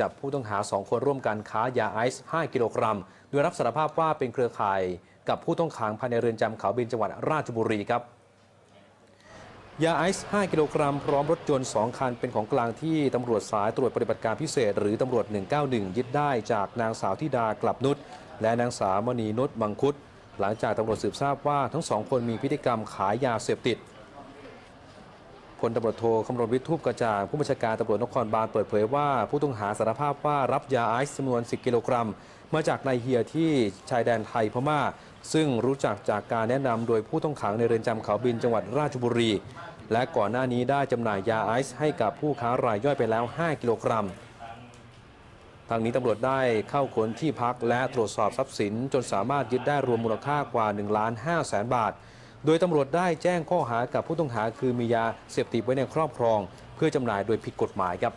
จับผู้ต้องหา 2 คนร่วมกันค้ายาไอซ์ 5 กิโลกรัม โดยรับสารภาพว่าเป็นเครือข่ายกับผู้ต้องขังภายในเรือนจำเขาบินจังหวัดราชบุรีครับ ยาไอซ์ 5 กิโลกรัม พร้อมรถยนต์ 2 คัน เป็นของกลางที่ตำรวจสายตรวจปฏิบัติการพิเศษ หรือตำรวจ 191 ยึดได้จากนางสาวธิดากลับนุชและนางสาวมณีนุชมังคุดหลังจากตำรวจสืบทราบว่าทั้งสองคนมีพฤติกรรมขายยาเสพติด พลตำรวจโทคำรณวิทย์ทูปกระจ่างผู้บัญชาการตำรวจนครบาลเปิดเผยว่า ผู้ต้องหาสารภาพว่ารับยาไอซ์จำนวน 10 กิโลกรัม มาจากนายเฮียที่ชายแดนไทยพม่า ซึ่งรู้จักจากการแนะนำโดยผู้ต้องขังในเรือนจำเขาบินจังหวัดราชบุรี และก่อนหน้านี้ได้จำหน่ายยาไอซ์ให้กับผู้ค้ารายย่อยไปแล้ว 5 กิโลกรัมทางนี้ตำรวจได้เข้าค้นที่พักและตรวจสอบทรัพย์สิน จนสามารถยึดได้รวมมูลค่ากว่า1ล้าน5แสนบาท โดยตำรวจได้แจ้งข้อหากับผู้ต้องหาคือมียาเสพติดไว้ในครอบครอง เพื่อจำหน่ายโดยผิดกฎหมายครับ